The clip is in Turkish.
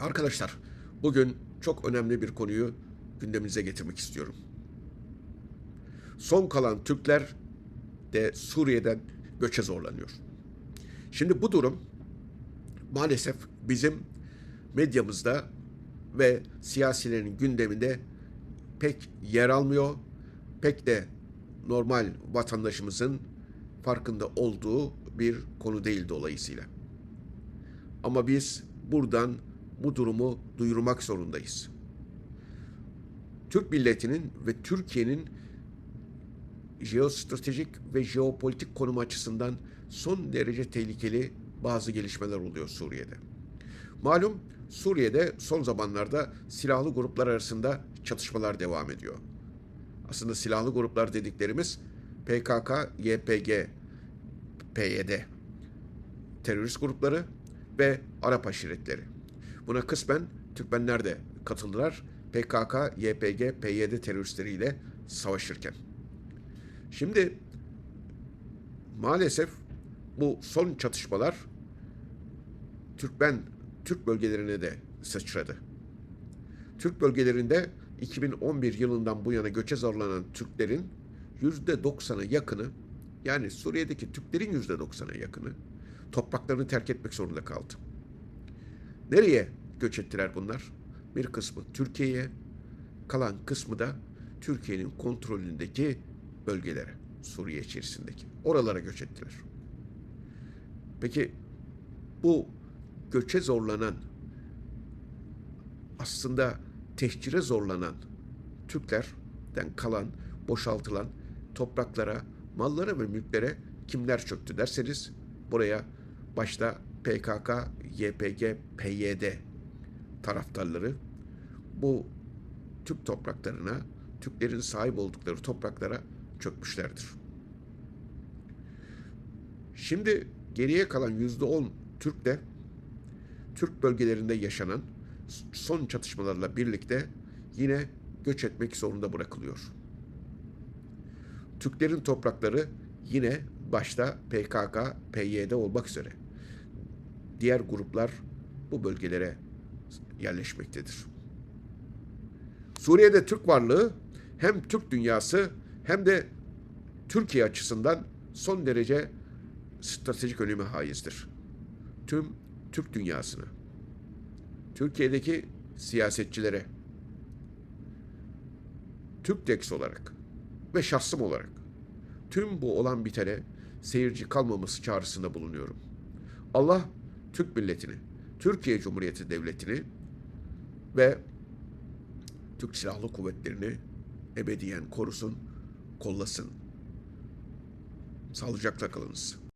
Arkadaşlar, bugün çok önemli bir konuyu gündeminize getirmek istiyorum. Son kalan Türkler de Suriye'den göçe zorlanıyor. Şimdi bu durum maalesef bizim medyamızda ve siyasilerin gündeminde pek yer almıyor. Pek de normal vatandaşımızın farkında olduğu bir konu değil dolayısıyla. Ama biz buradan bu durumu duyurmak zorundayız. Türk milletinin ve Türkiye'nin jeostratejik ve jeopolitik konum açısından son derece tehlikeli bazı gelişmeler oluyor Suriye'de. Malum Suriye'de son zamanlarda silahlı gruplar arasında çatışmalar devam ediyor. Aslında silahlı gruplar dediklerimiz PKK, YPG, PYD terörist grupları ve Arap aşiretleri. Buna kısmen Türkmenler de katıldılar. PKK, YPG, PYD teröristleriyle savaşırken. Şimdi maalesef bu son çatışmalar Türkmen Türk bölgelerine de sıçradı. Türk bölgelerinde 2011 yılından bu yana göçe zorlanan Türklerin %90'a yakını yani Suriye'deki Türklerin %90'a yakını topraklarını terk etmek zorunda kaldı. Nereye göç ettiler bunlar? Bir kısmı Türkiye'ye, kalan kısmı da Türkiye'nin kontrolündeki bölgelere, Suriye içerisindeki. Oralara göç ettiler. Peki bu göçe zorlanan, aslında tehcire zorlanan Türklerden kalan, boşaltılan topraklara, mallara ve mülklere kimler çöktü derseniz buraya başta PKK, YPG, PYD taraftarları bu Türk topraklarına, Türklerin sahip oldukları topraklara çökmüşlerdir. Şimdi geriye kalan yüzde on Türk de Türk bölgelerinde yaşanan son çatışmalarla birlikte yine göç etmek zorunda bırakılıyor. Türklerin toprakları yine başta PKK, PYD olmak üzere diğer gruplar bu bölgelere yerleşmektedir. Suriye'de Türk varlığı hem Türk dünyası hem de Türkiye açısından son derece stratejik öneme haizdir. Tüm Türk dünyasına, Türkiye'deki siyasetçilere, Türkdex olarak ve şahsım olarak tüm bu olan bitene seyirci kalmaması çağrısında bulunuyorum. Allah Türk milletini, Türkiye Cumhuriyeti Devleti'ni ve Türk Silahlı Kuvvetleri'ni ebediyen korusun, kollasın. Sağlıcakla kalınız.